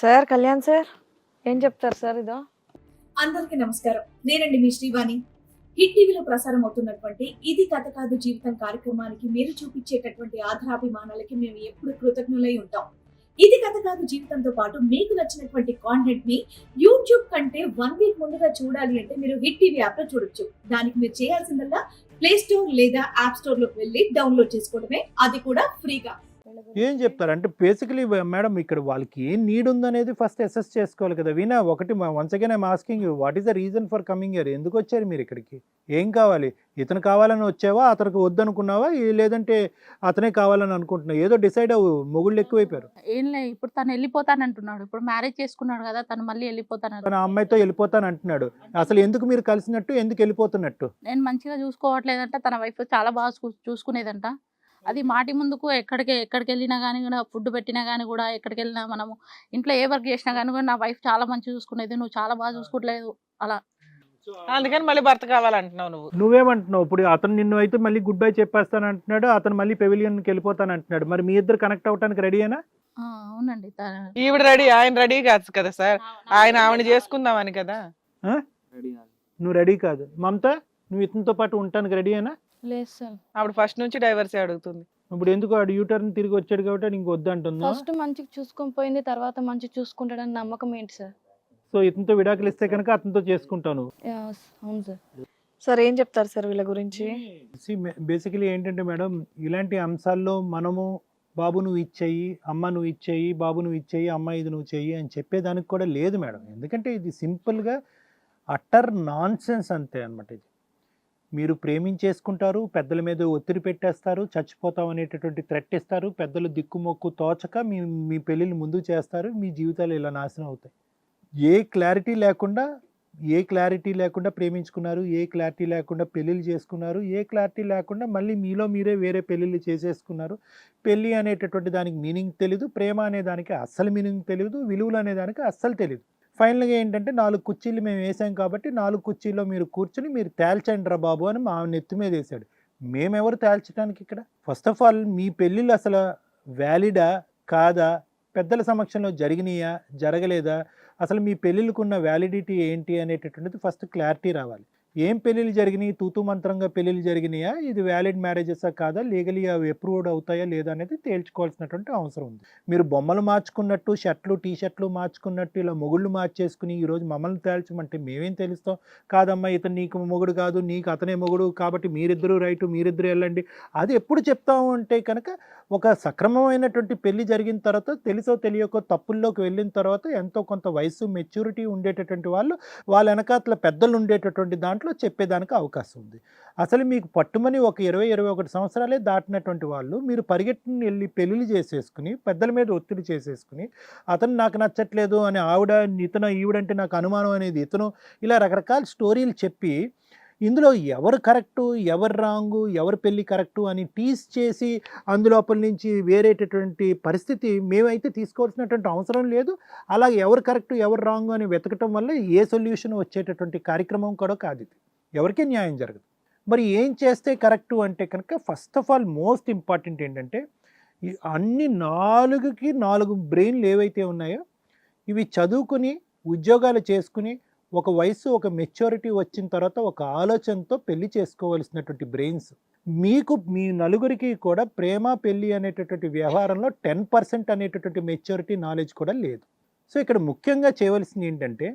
Sir Kalyan sir ఏం చెప్తారు sir ఇదో? అందరికీ నమస్కారం. నేనండి మీ శ్రీవాణి. హిట్ టీవీలో ప్రసారం అవుతున్నటువంటి ఇది కథ కాదు జీవితం కార్యక్రమానికి మీరు చూపించేటటువంటి ఆధారాభిమానాలకి మేము ఎప్పుడు కృతజ్ఞులై ఉంటాం. ఇది కథ కాదు జీవితంతో పాటు మీకు నచ్చినటువంటి కాంటెంట్ని యూట్యూబ్ కంటే వన్ వీక్ ముందుగా చూడాలి అంటే మీరు హిట్ టీవీ యాప్లో చూడొచ్చు. దానికి మీరు చేయాల్సిందల్లా ప్లే స్టోర్ లేదా యాప్ స్టోర్లోకి వెళ్ళి డౌన్లోడ్ చేసుకోవడమే. అది కూడా ఫ్రీగా ఏం చెప్తారు? అంటే బేసికలీ మేడం ఇక్కడ వాళ్ళకి ఏం నీడ్ ఉందనేది ఫస్ట్ అసెస్ చేసుకోవాలి కదా. వీణా ఒకటి once again I'm asking you what is the reason for coming year ఎందుకు వచ్చారు మీరు ఇక్కడికి? ఏం కావాలి? ఇతను కావాలని వచ్చావా? అతనికి వద్దనుకున్నావా? లేదంటే అతనే కావాలని అనుకుంటున్నావు? ఏదో డిసైడ్ అవ్వు. మొగుళ్ళు ఎక్కువైపోయారు. ఏం లే ఇప్పుడు తను వెళ్ళిపోతానంటున్నాడు. ఇప్పుడు మ్యారేజ్ చేసుకున్నాడు కదా తను మళ్ళీ వెళ్ళిపోతాను తన అమ్మాయితో వెళ్ళిపోతాను అంటున్నాడు అసలు ఎందుకు మీరు కలిసినట్టు? ఎందుకు వెళ్ళిపోతున్నట్టు? నేను మంచిగా చూసుకోవట్లేదంట. తన వైఫ్ చాలా బాగా చూసుకునేదంట. అది మాటి ముందుకు ఎక్కడికి ఎక్కడికి వెళ్ళినా కానీ కూడా ఫుడ్ పెట్టినా కానీ కూడా ఎక్కడికి వెళ్ళినా మనము ఇంట్లో ఏ వర్క్ చేసినా కానీ కూడా నా వైఫ్ చాలా మంచిగా చూసుకునేది నువ్వు చాలా బాగా చూసుకోవట్లేదు అలా. అందుకని మళ్ళీ భర్త కావాలంటున్నావు నువ్వు. నువ్వేమంటున్నావు? ఇప్పుడు అతను నిన్ను అయితే మళ్ళీ గుడ్ బై చెప్పేస్తాను అంటున్నాడు అతను మళ్ళీ పెవిలియన్కి వెళ్ళిపోతాను అంటున్నాడు మరి మీ ఇద్దరు కనెక్ట్ అవ్వడానికి రెడీయేనా ఆ, అవునండి ఈవిడ రెడీ ఆయన రెడీ కాదు కదా సార్? ఆయన ఆవిడ చేసుకుందామని కదా? నువ్వు రెడీ కాదు. మమత నువ్వు ఇతనితో పాటు ఉండటానికి రెడీయేనా లేదు సార్. ఆవిడ ఫస్ట్ నుంచి డైవర్సీ అడుగుతుంది. ఇప్పుడు ఎందుకు ఆడు యూటర్న్ తిరిగి వచ్చాడు కాబట్టి నీకు వద్దంటుందా? ఫస్ట్ మంచిగా చూసుకొని పోయింది తర్వాత మంచిగా చూసుకుంటాడని నమ్మకం ఏంటి సార్? సో ఇతనితో విడాకులు ఇస్తే కనుక అతనితో యా, అవును సార్. సార్ ఏం చెప్తారు సార్ వీళ్ళ గురించి? బేసికలీ ఏంటంటే మేడం ఇలాంటి అంశాల్లో మనము బాబు నువ్వు ఇచ్చేయి అమ్మ నువ్వు ఇచ్చేయి బాబు నువ్వు ఇచ్చేయి అమ్మ ఇది నువ్వు చెయ్యి అని చెప్పేదానికి కూడా లేదు మేడం. ఎందుకంటే ఇది సింపుల్గా అట్టర్ నాన్ సెన్స్ అంతే అనమాట ఇది. మీరు ప్రేమించేసుకుంటారు పెద్దల మీద ఒత్తిడి పెట్టేస్తారు చచ్చిపోతాం అనేటటువంటి థ్రెట్ ఇస్తారు పెద్దలు దిక్కుమొక్కు తోచక మీ మీ పెళ్ళిళ్ళు ముందు చేస్తారు మీ జీవితాలు ఇలా నాశనం అవుతాయి. ఏ క్లారిటీ లేకుండా ఏ క్లారిటీ లేకుండా ప్రేమించుకున్నారు ఏ క్లారిటీ లేకుండా పెళ్ళిళ్ళు చేసుకున్నారు ఏ క్లారిటీ లేకుండా మళ్ళీ మీలో మీరే వేరే పెళ్ళిళ్ళు చేసేసుకున్నారు పెళ్ళి అనేటటువంటి దానికి మీనింగ్ తెలీదు ప్రేమ అనే దానికి అస్సలు మీనింగ్ తెలియదు విలువలు అనే దానికి అస్సలు తెలియదు ఫైనల్గా ఏంటంటే నాలుగు కుర్చీలు మేము వేసాం కాబట్టి నాలుగు కుర్చీల్లో మీరు కూర్చుని మీరు తేల్చండి రా బాబు అని మా నెత్తి మీద వేసాడు. మేమెవరు తేల్చడానికి ఇక్కడ? ఫస్ట్ ఆఫ్ ఆల్ మీ పెళ్ళిళ్ళు అసలు వ్యాలిడా కాదా? పెద్దల సమక్షంలో జరిగినాయా? జరగలేదా? అసలు మీ పెళ్ళిళ్ళకున్న వ్యాలిడిటీ ఏంటి అనేటటువంటిది ఫస్ట్ క్లారిటీ రావాలి. ఏం పెళ్ళిళ్ళు జరిగినాయి? తూతు మంత్రంగా పెళ్ళిళ్ళు జరిగినాయా? ఇది వ్యాలిడ్ మ్యారేజెసా కాదా? లీగలీ అవి అప్రూవ్డ్ అవుతాయా లేదా అనేది తేల్చుకోవాల్సినటువంటి అవసరం ఉంది. మీరు బొమ్మలు మార్చుకున్నట్టు షర్ట్లు టీ షర్ట్లు మార్చుకున్నట్టు ఇలా మొగుళ్ళు మార్చేసుకుని ఈరోజు మమ్మల్ని తేల్చమంటే మేమేం తెలుస్తాం? కాదమ్మా ఇతను నీకు మొగుడు కాదు నీకు అతనే మొగుడు కాబట్టి మీరిద్దరూ రైటు మీరిద్దరూ వెళ్ళండి. అది ఎప్పుడు చెప్తాము అంటే కనుక ఒక సక్రమమైనటువంటి పెళ్ళి జరిగిన తర్వాత తెలుసో తెలియకో తప్పుల్లోకి వెళ్ళిన తర్వాత ఎంతో కొంత వయసు మెచ్యూరిటీ ఉండేటటువంటి వాళ్ళు వాళ్ళ వెనకాతల పెద్దలు ఉండేటటువంటి దాంట్లో చెప్పేదానికి అవకాశం ఉంది. అసలు మీకు పట్టుమని ఒక ఇరవై ఇరవై ఒకటి సంవత్సరాలే దాటినటువంటి వాళ్ళు మీరు పరిగెట్టుని వెళ్ళి పెళ్ళిళ్ళు చేసేసుకుని పెద్దల మీద ఒత్తిడి చేసేసుకుని అతను నాకు నచ్చట్లేదు అని ఆవిడ ఇతను ఈవిడంటే నాకు అనుమానం అనేది ఇతను ఇలా రకరకాల స్టోరీలు చెప్పి ఇందులో ఎవరు కరెక్టు ఎవరు రాంగు ఎవరు పెళ్ళి కరెక్టు అని టీస్ చేసి అందులోపల నుంచి వేరేటటువంటి పరిస్థితి మేమైతే తీసుకోవాల్సినటువంటి అవసరం లేదు. అలా ఎవరు కరెక్ట్ ఎవరు రాంగ్ అని వెతకటం వల్ల ఏ సొల్యూషన్ వచ్చేటటువంటి కార్యక్రమం కూడా కాదు ఇది. ఎవరికీ న్యాయం జరగదు. మరి ఏం చేస్తే కరెక్టు అంటే కనుక first of all most important ఏంటంటే ఈ అన్ని నాలుగుకి నాలుగు బ్రెయిన్లు ఏవైతే ఉన్నాయో ఇవి చదువుకుని ఉద్యోగాలు చేసుకుని ఒక వయసు ఒక మెచ్యూరిటీ వచ్చిన తర్వాత ఒక ఆలోచనతో పెళ్ళి చేసుకోవలసినటువంటి బ్రెయిన్స్ మీకు మీ నలుగురికి కూడా ప్రేమ పెళ్ళి అనేటటువంటి వ్యవహారంలో టెన్ పర్సెంట్ అనేటటువంటి మెచ్యూరిటీ నాలెడ్జ్ కూడా లేదు. సో ఇక్కడ ముఖ్యంగా చేయవలసింది ఏంటంటే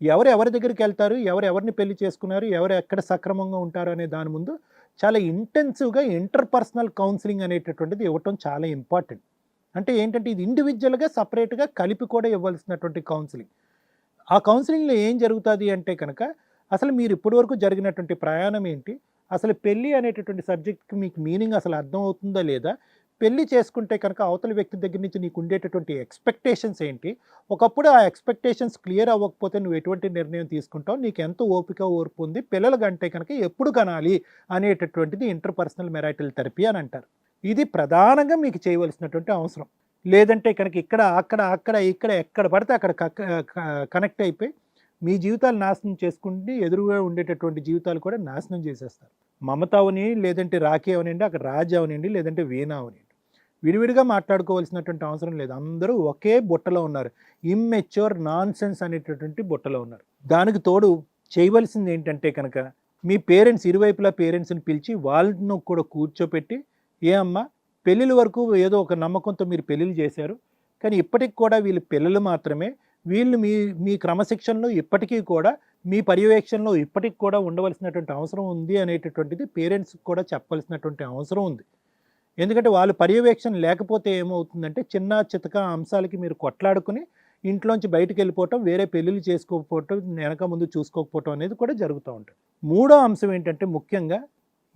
ఎవరు ఎవరి దగ్గరికి వెళ్తారు ఎవరు ఎవరిని పెళ్ళి చేసుకున్నారు ఎవరు ఎక్కడ సక్రమంగా ఉంటారు అనే దాని ముందు చాలా ఇంటెన్సివ్గా ఇంటర్ పర్సనల్ కౌన్సిలింగ్ అనేటటువంటిది ఇవ్వటం చాలా ఇంపార్టెంట్ అంటే ఏంటంటే ఇది ఇండివిజువల్గా సపరేట్గా కలిపి కూడా ఇవ్వాల్సినటువంటి కౌన్సిలింగ్ ఆ కౌన్సిలింగ్లో ఏం జరుగుతుంది అంటే కనుక అసలు మీరు ఇప్పటివరకు జరిగినటువంటి ప్రయాణం ఏంటి? అసలు పెళ్ళి అనేటటువంటి సబ్జెక్ట్కి మీకు మీనింగ్ అసలు అర్థం అవుతుందా లేదా? పెళ్ళి చేసుకుంటే కనుక అవతల వ్యక్తి దగ్గర నుంచి నీకు ఉండేటటువంటి ఎక్స్పెక్టేషన్స్ ఏంటి? ఒకప్పుడు ఆ ఎక్స్పెక్టేషన్స్ క్లియర్ అవ్వకపోతే నువ్వు ఎటువంటి నిర్ణయం తీసుకుంటావు? నీకు ఎంత ఓపిక ఓర్పు ఉంది? పిల్లలు కంటే కనుక ఎప్పుడు కనాలి అనేటటువంటిది ఇంటర్పర్సనల్ మెరైటల్ థెరపీ అని అంటారు. ఇది ప్రధానంగా మీకు చేయవలసినటువంటి అవసరం. లేదంటే కనుక ఇక్కడ అక్కడ అక్కడ ఇక్కడ ఎక్కడ పడితే అక్కడ కనెక్ట్ అయిపోయి మీ జీవితాలు నాశనం చేసుకుంటే ఎదురుగా ఉండేటటువంటి జీవితాలు కూడా నాశనం చేసేస్తారు. మమత అవని లేదంటే రాఖీ అవనండి అక్కడ రాజ్ అవనండి లేదంటే వీణ అవనండి విడివిడిగా మాట్లాడుకోవాల్సినటువంటి అవసరం లేదు. అందరూ ఒకే బుట్టలో ఉన్నారు. ఇమ్మెచ్యూర్ నాన్ సెన్స్ అనేటటువంటి బుట్టలో ఉన్నారు. దానికి తోడు చేయవలసింది ఏంటంటే కనుక మీ పేరెంట్స్ ఇరువైపులా పేరెంట్స్ని పిలిచి వాళ్ళను కూడా కూర్చోపెట్టి ఏ అమ్మా పెళ్ళిళ్ళ వరకు ఏదో ఒక నమ్మకంతో మీరు పెళ్ళిళ్ళు చేశారు. కానీ ఇప్పటికి కూడా వీళ్ళు పిల్లలు మాత్రమే. వీళ్ళు మీ మీ క్రమశిక్షణలో ఇప్పటికీ కూడా మీ పర్యవేక్షణలో ఇప్పటికి కూడా ఉండవలసినటువంటి అవసరం ఉంది అనేటటువంటిది పేరెంట్స్కి కూడా చెప్పవలసినటువంటి అవసరం ఉంది. ఎందుకంటే వాళ్ళు పర్యవేక్షణ లేకపోతే ఏమవుతుందంటే చిన్న చితక అంశాలకి మీరు కొట్లాడుకుని ఇంట్లోంచి బయటకు వెళ్ళిపోవటం వేరే పెళ్ళిళ్ళు చేసుకోకపోవటం వెనక ముందు చూసుకోకపోవటం అనేది కూడా జరుగుతూ ఉంటుంది. మూడో అంశం ఏంటంటే ముఖ్యంగా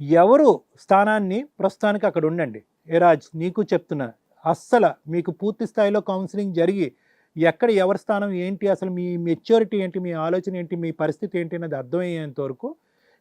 ఎవరు స్థానాన్ని ప్రస్తుతానికి అక్కడ ఉండండి. ఏ రాజ్ నీకు చెప్తున్నా. అస్సలు మీకు పూర్తి స్థాయిలో కౌన్సిలింగ్ జరిగి ఎక్కడ ఎవరి స్థానం ఏంటి అసలు మీ మెచ్యూరిటీ ఏంటి మీ ఆలోచన ఏంటి మీ పరిస్థితి ఏంటి అనేది అర్థమయ్యేంత వరకు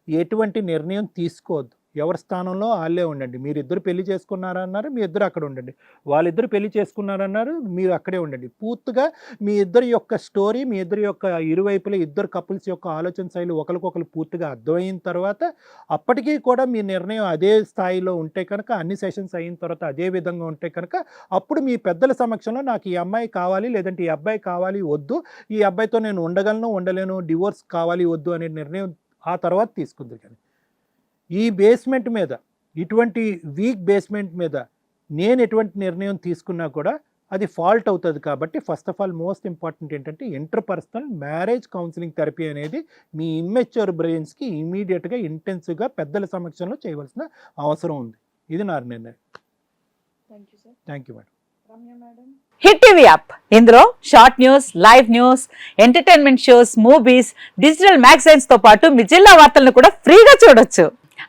ఎటువంటి నిర్ణయం తీసుకోవద్దు. ఎవరి స్థానంలో వాళ్ళే ఉండండి. మీరిద్దరు పెళ్ళి చేసుకున్నారన్నారు మీ ఇద్దరు అక్కడ ఉండండి. వాళ్ళిద్దరు పెళ్ళి చేసుకున్నారన్నారు మీరు అక్కడే ఉండండి. పూర్తిగా మీ ఇద్దరి యొక్క స్టోరీ మీ ఇద్దరి యొక్క ఇరువైపుల ఇద్దరు కపుల్స్ యొక్క ఆలోచన శైలి ఒకరికొకరు పూర్తిగా అర్థమైన తర్వాత అప్పటికీ కూడా మీ నిర్ణయం అదే స్థాయిలో ఉంటే కనుక అన్ని సెషన్స్ అయిన తర్వాత అదే విధంగా ఉంటే కనుక అప్పుడు మీ పెద్దల సమక్షంలో నాకు ఈ అమ్మాయి కావాలి లేదంటే ఈ అబ్బాయి కావాలి వద్దు ఈ అబ్బాయితో నేను ఉండగలను ఉండలేను డివోర్స్ కావాలి వద్దు అనే నిర్ణయం ఆ తర్వాత తీసుకుంది కానీ. ఈ బేస్మెంట్ మీద ఇటువంటి వీక్ బేస్మెంట్ మీద నేను ఎటువంటి నిర్ణయం తీసుకున్నా కూడా అది ఫాల్ట్ అవుతుంది కాబట్టి first of all most important ఏంటంటే interpersonal marriage counselling therapy అనేది మీ ఇమ్మెచ్యూర్ బ్రెయిన్స్కి ఇమీడియట్గా ఇంటెన్సివ్గా పెద్దల సమక్షంలో చేయవలసిన అవసరం ఉంది. ఇది నా నిర్ణయం. Thank you sir thank you madam Ramya madam hit TV app ఇందులో short news live news entertainment shows movies digital మ్యాగజైన్స్తో పాటు మీ జిల్లా వార్తలను కూడా ఫ్రీగా చూడొచ్చు.